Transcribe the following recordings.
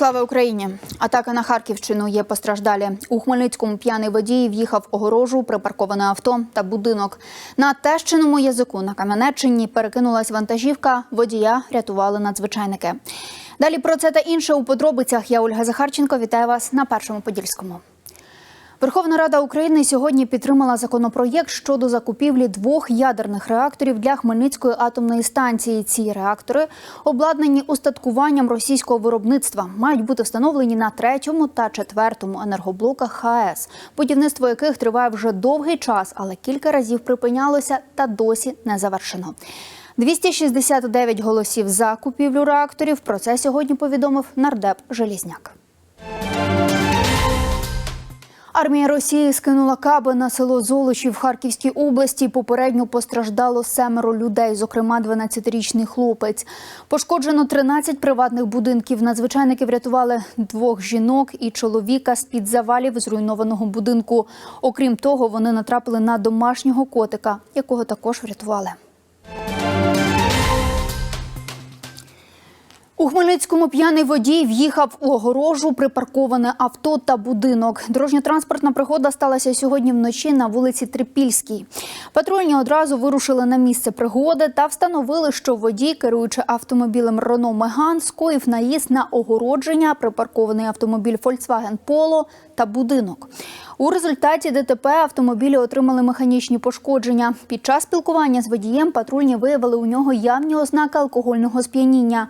Слава Україні! Атака на Харківщину є постраждалі. У Хмельницькому п'яний водій в'їхав огорожу, припарковане авто та будинок. На тещиному язику на Кам'янеччині перекинулась вантажівка. Водія рятували надзвичайники. Далі про це та інше у подробицях. Я Ольга Захарченко. Вітаю вас на першому подільському. Верховна Рада України сьогодні підтримала законопроєкт щодо закупівлі двох ядерних реакторів для Хмельницької атомної станції. Ці реактори обладнані устаткуванням російського виробництва, мають бути встановлені на третьому та четвертому енергоблоках ХАЕС, будівництво яких триває вже довгий час, але кілька разів припинялося та досі не завершено. 269 голосів за купівлю реакторів. Про це сьогодні повідомив нардеп Желізняк. Армія Росії скинула каби на село Золочі в Харківській області. Попередньо постраждало семеро людей, зокрема 12-річний хлопець. Пошкоджено 13 приватних будинків. Надзвичайники врятували двох жінок і чоловіка з під завалів зруйнованого будинку. Окрім того, вони натрапили на домашнього котика, якого також врятували. У Хмельницькому п'яний водій в'їхав у огорожу, припарковане авто та будинок. Дорожньо-транспортна пригода сталася сьогодні вночі на вулиці Трипільській. Патрульні одразу вирушили на місце пригоди та встановили, що водій, керуючи автомобілем Рено Меган, скоїв наїзд на огородження, припаркований автомобіль Volkswagen Polo та будинок. У результаті ДТП автомобілі отримали механічні пошкодження. Під час спілкування з водієм патрульні виявили у нього явні ознаки алкогольного сп'яніння.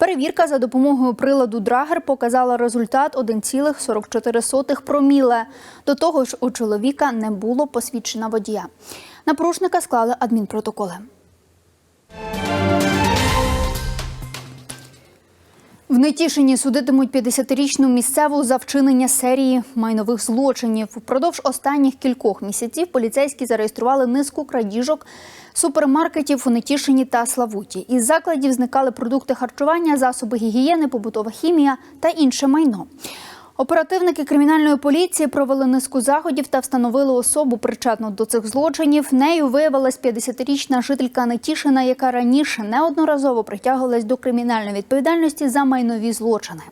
Перевірка за допомогою приладу Драгер показала результат 1,44 проміле. До того ж, у чоловіка не було посвідчена водія. На порушника склали адмінпротоколи. Нетішині судитимуть 50-річну місцеву за вчинення серії майнових злочинів. Впродовж останніх кількох місяців поліцейські зареєстрували низку крадіжок супермаркетів у Нетішині та Славуті. Із закладів зникали продукти харчування, засоби гігієни, побутова хімія та інше майно. Оперативники кримінальної поліції провели низку заходів та встановили особу причетну до цих злочинів. Нею виявилась 50-річна жителька Нетішина, яка раніше неодноразово притягувалась до кримінальної відповідальності за майнові злочини.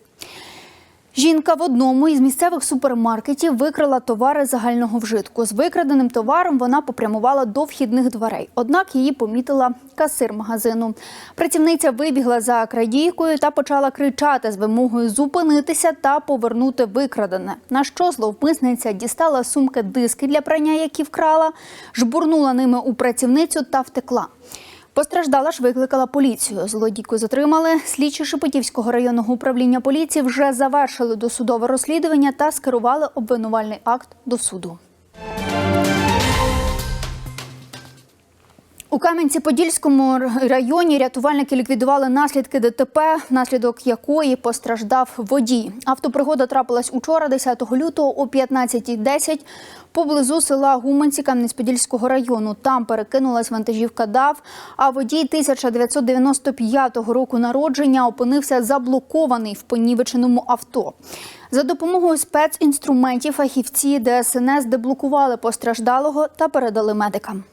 Жінка в одному із місцевих супермаркетів викрала товари загального вжитку. З викраденим товаром вона попрямувала до вхідних дверей. Однак її помітила касир магазину. Працівниця вибігла за крадійкою та почала кричати з вимогою зупинитися та повернути викрадене. На що зловмисниця дістала сумки диски для прання, які вкрала, жбурнула ними у працівницю та втекла. Постраждала ж викликала поліцію. Злодійку затримали. Слідчі Шепетівського районного управління поліції вже завершили досудове розслідування та скерували обвинувальний акт до суду. У Кам'янці-Подільському районі рятувальники ліквідували наслідки ДТП, внаслідок якої постраждав водій. Автопригода трапилась учора, 10 лютого о 15.10 поблизу села Гуманці Кам'янець-Подільського району. Там перекинулась вантажівка ДАВ, а водій 1995 року народження опинився заблокований в понівеченому авто. За допомогою спецінструментів фахівці ДСНС деблокували постраждалого та передали медикам.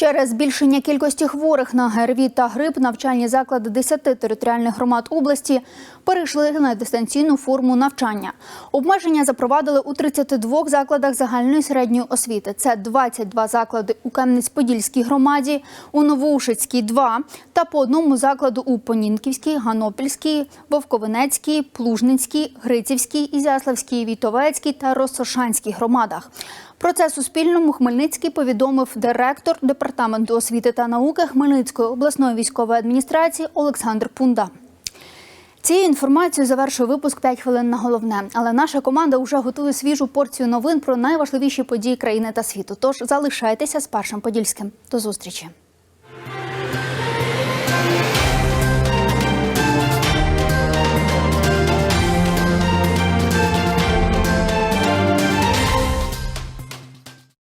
Через збільшення кількості хворих на ГРВІ та грип навчальні заклади 10 територіальних громад області перейшли на дистанційну форму навчання. Обмеження запровадили у 32 закладах загальної середньої освіти. Це 22 заклади у Кам'янець-Подільській громаді, у Новоушицькій – 2 та по одному закладу у Понінківській, Ганопільській, Вовковинецькій, Плужницькій, Грицівській, Ізяславській, Вітовецькій та Росошанській громадах. Про це Суспільному Хмельницький повідомив директор департаменту освіти та науки Хмельницької обласної військової адміністрації Олександр Пунда. Цією інформацією завершує випуск 5 хвилин на головне. Але наша команда вже готує свіжу порцію новин про найважливіші події країни та світу. Тож залишайтеся з першим подільським. До зустрічі.